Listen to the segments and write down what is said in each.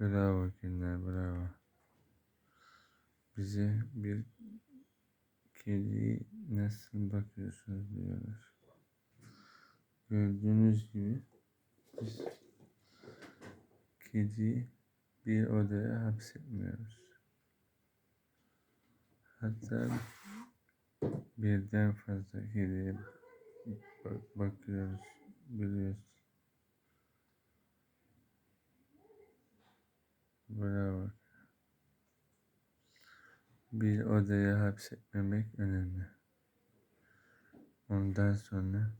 Bravo kediler, bravo. Bize bir kediyi nasıl bakıyorsunuz diyorlar. Gördüğünüz gibi biz kediyi bir odaya hapsetmiyoruz. Hatta birden fazla kediye bak- bakıyoruz, biliyoruz. Bravo. Bir odaya hapsetmemek önemli. Ondan sonra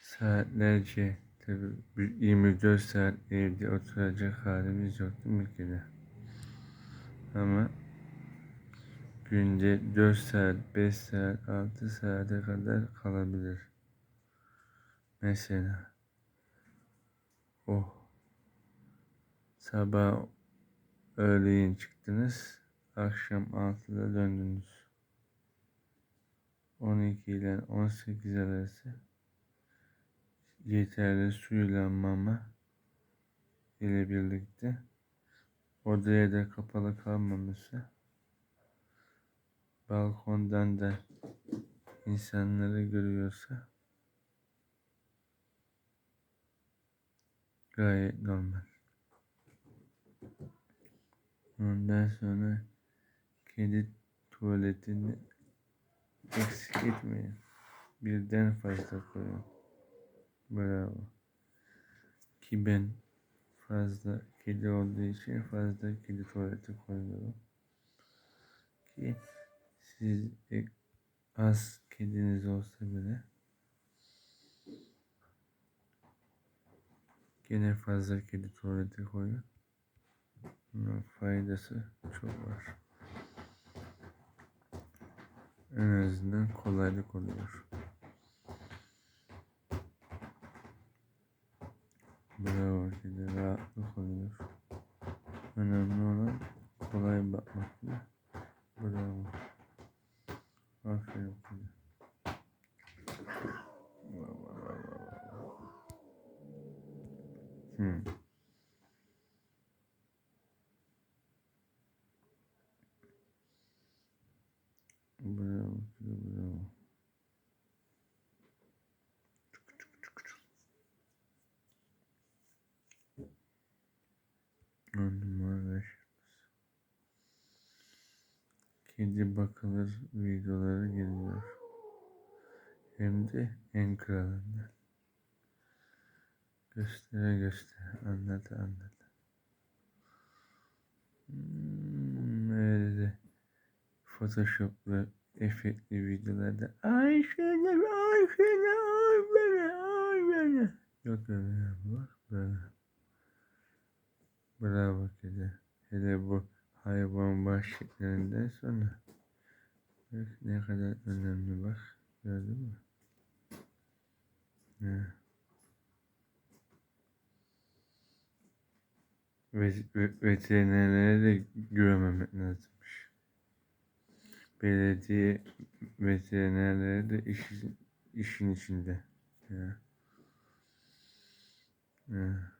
saatlerce tabi 24 saat evde oturacak halimiz yok değil mi kedi? Ama günde 4 saat, 5 saat, 6 saate kadar kalabilir. Mesela oh sabah öğleyin çıktınız, akşam 6'da döndünüz. 12 ile 18 arası yeterli suyla mama ile birlikte odaya da kapalı kalmaması balkondan da insanları görüyorsa gayet normal. Ondan sonra kedi tuvaletini eksik etmeyin. Birden fazla koyun. Bravo. Ki ben fazla kedi olduğu için fazla kedi tuvaleti koyuyorum. Ki siz e- az kediniz olsa bile gene fazla kedi tuvaleti koyun. Bunun faydası çok var. En azından kolaylık oluyor. Bravo kedi rahatlık oluyor. Önemli olan Hmm. Bravo bravo. Kedi bakılır videoları geliyor. Hem de en kralından. Göstere göstere, anlat anlat. Hmm, öyle de Photoshop'la efektli videolarda ay şöyle ay şöyle ay böyle ay böyle. Yok öyle yapmak böyle. Bravo kedi. Hele bu hayvan vahşetlerinden sonra. Bak ne kadar önemli bak. Gördün mü? Ne? Ve, de güvenmemek lazımmış. Belediye veterinerleri de iş, işin içinde. Ya. Ya.